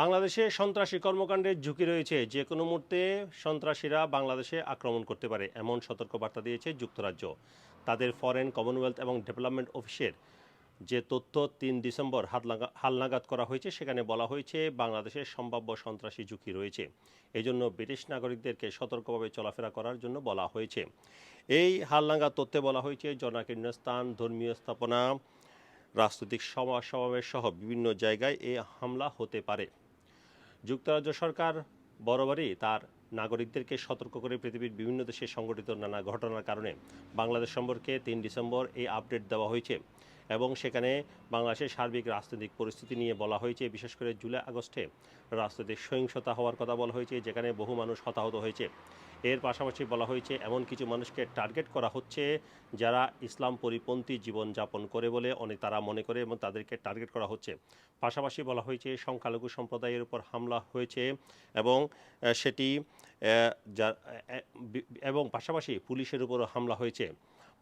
বাংলাদেশে সন্ত্রাসী কর্মকাণ্ডের ঝুঁকি রয়েছে। যে কোনো মুহূর্তে সন্ত্রাসীরা বাংলাদেশে আক্রমণ করতে পারে, এমন সতর্কবার্তা দিয়েছে যুক্তরাজ্য। তাদের ফরেন কমনওয়েলথ এবং ডেভেলপমেন্ট অফিসের যে তথ্য তিন ডিসেম্বর হালনাগাদ করা হয়েছে, সেখানে বলা হয়েছে বাংলাদেশের সম্ভাব্য সন্ত্রাসী ঝুঁকি রয়েছে। এজন্য ব্রিটিশ নাগরিকদেরকে সতর্কভাবে চলাফেরা করার জন্য বলা হয়েছে। এই হালনাগাদ তথ্যে বলা হয়েছে জনাকীর্ণ স্থান ধর্মীয় স্থাপনা, রাজনৈতিক সমাবেশ সহ বিভিন্ন জায়গায় এ হামলা হতে পারে। যুক্তরাজ্য সরকার বরাবরই তার নাগরিকদেরকে সতর্ক করে পৃথিবীর বিভিন্ন দেশে সংঘটিত নানা ঘটনার কারণে বাংলাদেশ সম্পর্কে তিন ডিসেম্বর এই আপডেট দেওয়া হয়েছে। এবং সেখানে বাংলাদেশের সার্বিক রাজনৈতিক পরিস্থিতি নিয়ে বলা হয়েছে। বিশেষ করে জুলাই আগস্টে রাজনৈতিক সহিংসতা হওয়ার কথা বলা হয়েছে, যেখানে বহু মানুষ হতাহত হয়েছে। এর পাশাপাশি বলা হয়েছে, এমন কিছু মানুষকে টার্গেট করা হচ্ছে যারা ইসলাম পরিপন্থী জীবনযাপন করে বলে অনেক তারা মনে করে এবং তাদেরকে টার্গেট করা হচ্ছে। পাশাপাশি বলা হয়েছে, সংখ্যালঘু সম্প্রদায়ের উপর হামলা হয়েছে এবং সেটি এবং পাশাপাশি পুলিশের উপরও হামলা হয়েছে।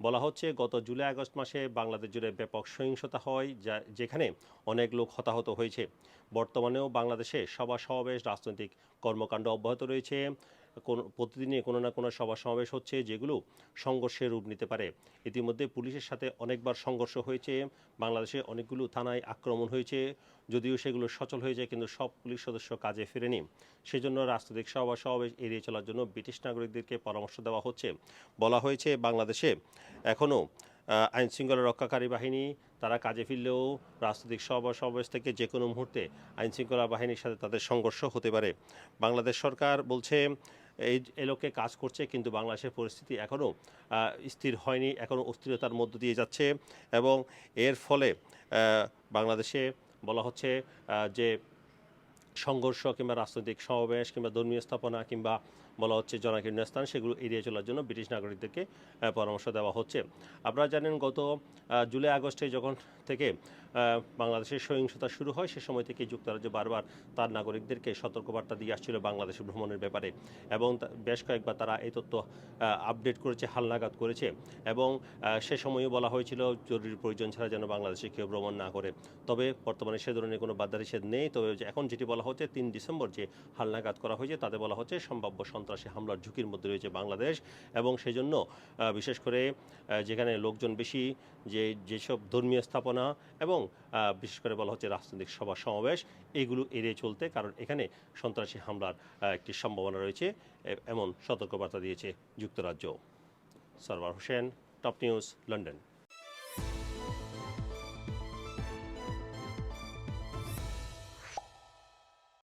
বলা হচ্ছে, গত জুলাই আগস্ট মাসে বাংলাদেশ জুড়ে ব্যাপক সহিংসতা হয়, যা, যেখানে অনেক লোক হতাহত হয়েছে। বর্তমানেও বাংলাদেশে সভা সমাবেশ রাজনৈতিক কর্মকাণ্ড অব্যাহত রয়েছে। প্রতিদিনই কোনো না কোনো সভা সমাবেশ হচ্ছে, যেগুলো সংঘর্ষের রূপ নিতে পারে। ইতিমধ্যে পুলিশের সাথে অনেকবার সংঘর্ষ হয়েছে, বাংলাদেশে অনেকগুলো থানায় আক্রমণ হয়েছে, যদিও সেগুলো সচল হয়ে যায়, কিন্তু সব পুলিশ সদস্য কাজে ফেরেনি। সেজন্য রাজনৈতিক সভা সমাবেশ এড়িয়ে চলার জন্য ব্রিটিশ নাগরিকদেরকে পরামর্শ দেওয়া হচ্ছে। বলা হয়েছে, বাংলাদেশে এখনও আইন শৃঙ্খলা রক্ষাকারী বাহিনী, তারা কাজে ফিরলেও রাজনৈতিক সভা সমাবেশ থেকে যে কোনো মুহূর্তে আইনশৃঙ্খলা বাহিনীর সাথে তাদের সংঘর্ষ হতে পারে। বাংলাদেশ সরকার বলছে এই এ কাজ করছে, কিন্তু বাংলাদেশের পরিস্থিতি এখনও স্থির হয়নি এখনও অস্থিরতার মধ্য দিয়ে যাচ্ছে এবং এর ফলে বাংলাদেশে বলা হচ্ছে যে সংঘর্ষ কিংবা রাজনৈতিক সমাবেশ কিংবা ধর্মীয় স্থাপনা কিংবা বলা হচ্ছে জনাকীর্ণ স্থান, সেগুলো এড়িয়ে চলার জন্য ব্রিটিশ নাগরিকদেরকে পরামর্শ দেওয়া হচ্ছে। আপনারা জানেন গত জুলাই আগস্টে যখন থেকে বাংলাদেশের সহিংসতা শুরু হয়, সে সময় থেকে যুক্তরাজ্য বারবার তার নাগরিকদেরকে সতর্কবার্তা দিয়ে আসছিল বাংলাদেশে ভ্রমণের ব্যাপারে এবং বেশ কয়েকবার তারা এই তথ্য আপডেট করেছে, হালনাগাদ করেছে এবং সে সময়ও বলা হয়েছিল জরুরি প্রয়োজন ছাড়া যেন বাংলাদেশে কেউ ভ্রমণ না করে। তবে বর্তমানে সে ধরনের কোনো বাধা নিষেধ নেই। তবে এখন যেটি বলা হচ্ছে, তিন ডিসেম্বর যে হালনাগাদ করা হয়েছে, তাতে বলা হচ্ছে সম্ভাব্য সন্ত্রাসী হামলার ঝুঁকির মধ্যে রয়েছে বাংলাদেশ এবং সেজন্য বিশেষ করে যেখানে লোকজন বেশি, যে, যেসব ধর্মীয় স্থাপনা এবং বিশেষ করে বলা হচ্ছে রাজনৈতিক সভা সমাবেশ, এগুলো এড়িয়ে চলতে কারণ এখানে সন্ত্রাসী হামলার একটি সম্ভাবনা রয়েছে এমন সতর্কবার্তা দিয়েছে যুক্তরাজ্য। Sarwar Hossain, top news, London.